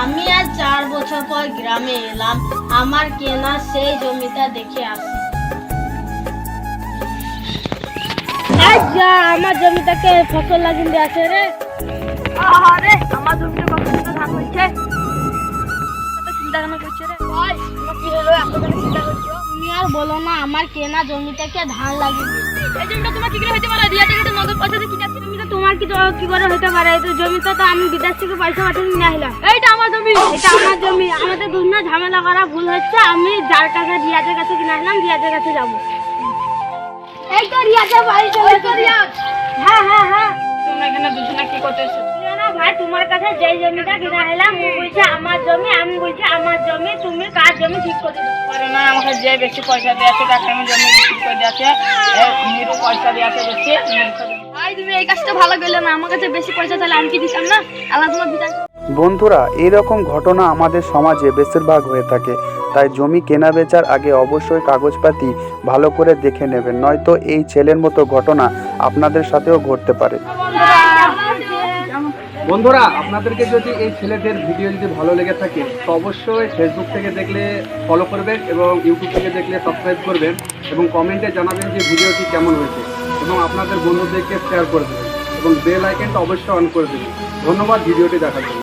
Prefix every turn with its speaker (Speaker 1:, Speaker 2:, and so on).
Speaker 1: আমি আজ চার বছর পর গ্রামে এলাম। আমার কেনা সেই জমিটা দেখে আসি। যা আমার জমিটাকে ফসল লাগিয়ে দিয়ে আছে রে।
Speaker 2: আরে আমার জমিতে কত সুন্দর ধান হয়েছে। চিন্তা কেন করছে রে? ভাই তোমার কি হলো? এত কেন চিন্তা করছ?
Speaker 1: তুমি আর বলো না আমার কেনা জমিটাকে ধান লাগিয়ে দিয়েছে।
Speaker 2: এই জমিটা তোমার কি করে হতে পারে রিয়া থেকে নগদ
Speaker 1: কি করে হতে পারে? এই তো জমিটা তো আমি বিদেশ থেকে পয়সা পাঠিয়ে নিয়ে আসলাম।
Speaker 2: এইটা আমার জমি।
Speaker 1: এটা আমার জমি। আমাদের দুজনা ঝামেলা করা ভুল হচ্ছে। আমি যার টাকা রিয়াজের কাছে কিনে আসলাম রিয়াজের কাছে যাব। এই তো রিয়াজের বাড়ি চলে
Speaker 2: তো রিয়াজ।
Speaker 1: হ্যাঁ হ্যাঁ হ্যাঁ।
Speaker 2: তোমরা এখানে দুজনে কি করতে
Speaker 1: ভাই তোমার কাছে যেই জমিটা কিনে আসলাম ও বলছে আমার জমি আমি বলছি আমার জমি তুমি কার জমি ঠিক করে দাও
Speaker 2: না আমাকে যে বেশি পয়সা দিয়েছে তাকে আমি জমি বিক্রি করে দিয়েছে। নিরু পয়সা দিয়েছে বেশি ভাই তুমি এই কাজটা ভালো করলে না আমার কাছে বেশি পয়সা তাহলে আমি কি দিতাম না? আল্লাহ তোমার বিচার
Speaker 3: বন্ধুরা এরকম ঘটনা আমাদের সমাজে বেশিরভাগ হয়ে থাকে। তাই জমি কেনা বেচার আগে অবশ্যই কাগজপাতি ভালো করে দেখে নেবেন নয়তো এই ছেলের মতো ঘটনা আপনাদের সাথেও ঘটতে পারে। বন্ধুরা আপনাদেরকে যদি এই ছেলেদের ভিডিও যদি ভালো লেগে থাকে তো অবশ্যই ফেসবুক থেকে দেখলে ফলো করবেন এবং ইউটিউব থেকে দেখলে সাবস্ক্রাইব করবেন এবং কমেন্টে জানাবেন যে ভিডিওটি কেমন হয়েছে। এবং আপনাদের বন্ধুদেরকে শেয়ার করে দেবেন। এবং বেল আইকনটা অবশ্যই অন করে দেবেন। ধন্যবাদ, ভিডিওটি দেখার জন্য।